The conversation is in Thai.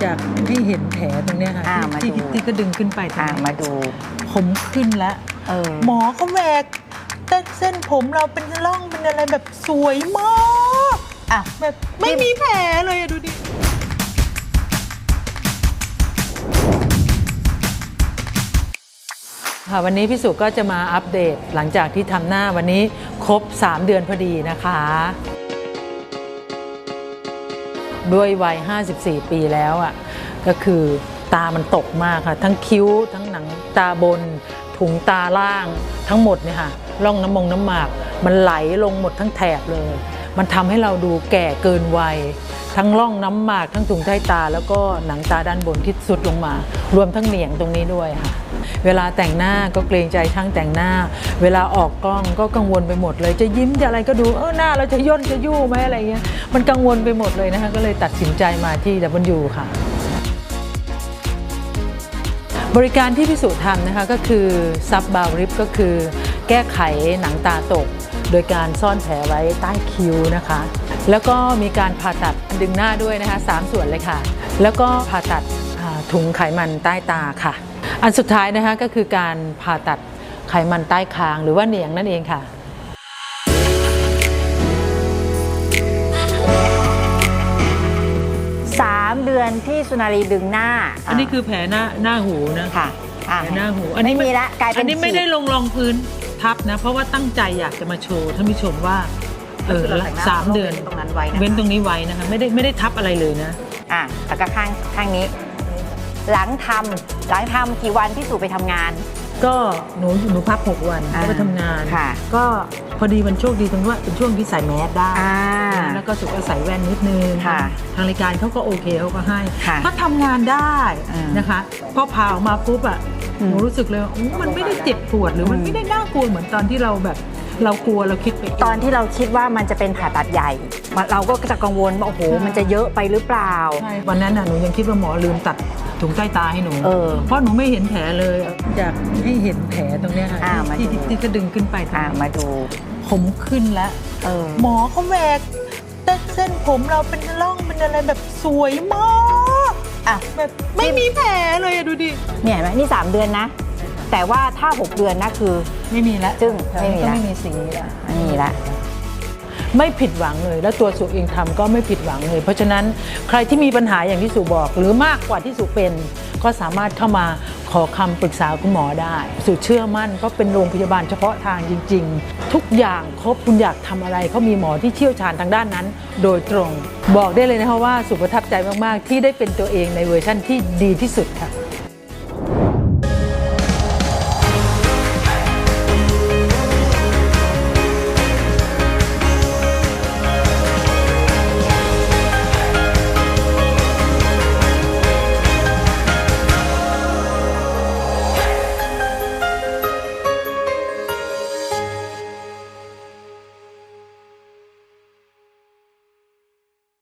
อยากให้เห็นแผลตรงเนี้ยค่ะอ่าที่มาดู ที่ที่ก็ดึงขึ้นไปตรงอ่านี้มาดู ผมขึ้นแล้ว เออ หมอเขาแหวกแต่เส้นผมเราเป็นร่องเป็นอะไรแบบสวยมากอะ แบบไม่มีแผลเลยอะดูดิ ค่ะวันนี้พี่สุก็จะมาอัปเดตหลังจากที่ทำหน้าวันนี้ครบ 3 เดือนพอดีนะคะ ด้วยวัย 54 ปีแล้วอะก็คือตามันตกมากค่ะ ทั้งคิ้ว ทั้งหนังตาบน ถุงตาล่าง ทั้งหมดเนี่ยค่ะร่องน้ำมงน้ำหมาก มันไหลลงหมดทั้งแถบเลย มันทำให้เราดูแก่เกินวัย ทั้งร่องน้ำหมากทั้งถุงใต้ตา แล้วก็หนังตาด้านบนที่สุดลงมา รวมทั้งเหนียงตรงนี้ด้วยค่ะ เวลาแต่งหน้าก็เกรงใจช่างแต่งหน้า เวลาออกกล้องก็กังวลไปหมดเลย จะยิ้มจะอะไรก็ดูเออหน้าเราจะย่นจะยู่ไหมอะไรเงี้ยมันกังวลไปหมดเลยนะคะก็เลยตัดสินใจมาที่ W ค่ะบริการที่พิสูจน์ทำนะคะก็คือซับบาวริปก็คือแก้ไขหนังตาตก โดยการซ่อนแผลไว้ใต้คิ้วนะคะ แล้วก็มีการผ่าตัดดึงหน้าด้วยนะคะสามส่วนเลยค่ะ แล้วก็ผ่าตัดอ่าถุงไขมันใต้ตาค่ะ อันสุดท้ายนะคะก็คือการผ่าตัดไขมันใต้คางหรือว่าเหนียงนั่นเองค่ะสามเดือนที่สุนารีดึงหน้า อันนี้คือแผลหน้าหน้าหูนะค่ะอะแผลหน้าหูไม่มีละกลายเป็นอันนี้ไม่ขีดได้ลงรองพื้น ทับนะ เพราะว่าตั้งใจอยากจะมาโชว์ท่านผู้ชมว่าเออก็คือเราแต่งหน้าสามเดือนตรงนั้นไว้นะคะ เว้นตรงนี้ไว้นะคะไม่ได้ไม่ได้ทับอะไรเลยนะ อะแล้วก็ข้างข้างนี้ หลังทำหลังทำกี่วันพี่สู่ไปทำงาน ก็หนูหนูพักหกวันอ่าก็ไปทำงาน ค่ะ ก็พอดีมันโชคดีตรงที่ว่าเป็นช่วงที่ใส่แมสได้ อ่า แล้วก็สุกก็ใส่แว่นนิดนึงค่ะทางรายการเขาก็โอเคเขาก็ให้ค่ะก็ทำงานได้อืมนะคะพอผ่าออกมาปุ๊บอะอืม หนูรู้สึกเลยว่าอู้มันไม่ได้เจ็บปวดหรือมันอืมไม่ได้น่ากลัวเหมือนตอนที่เราแบบเรากลัวเราคิดไปเงตอนที่เราคิดว่ามันจะเป็นผ่าตัดใหญ่มันเราก็จะกังวลว่าโอ้โหใช่มันจะเยอะไปหรือเปล่าใช่วันนั้นน่ะหนูยังคิดว่าหมอลืมตัดถุงใต้ตาให้หนูเออเพราะหนูไม่เห็นแผลเลยอยากให้เห็นแผลตรงเนี้ยค่ะอ่ามาที่ดูที่ที่ก็ดึงขึ้นไปตรงอะนี้มาดูผมขึ้นแล้วเออหมอเขาแหวกแต่เส้นผมเราเป็นร่องเป็นอะไรแบบสวยมาก อะแบบไม่มีแผลเลยอะดูดิ เนี่ยเห็นไหมนี่ 3 เดือนนะ แต่ว่าถ้า 6 เดือนนะคือ ไม่มีแล้วจึ้งไม่มีก็ละไม่มีสีแล้วไม่มีละ ไม่ผิดหวังเลย แล้วตัวสุเองทำก็ไม่ผิดหวังเลย เพราะฉะนั้นใครที่มีปัญหาอย่างที่สุบอก หรือมากกว่าที่สุเป็นก็สามารถเข้ามาขอคำปรึกษาคุณหมอได้ สุเชื่อมั่นก็เป็นโรงพยาบาลเฉพาะทางจริง ๆ ทุกอย่างครบคุณอยากทำอะไรเขามีหมอที่เชี่ยวชาญทางด้านนั้น โดยตรง บอกได้เลยนะคะว่าสุประทับใจมาก ๆ ที่ได้เป็นตัวเองในเวอร์ชั่นที่ดีที่สุดค่ะ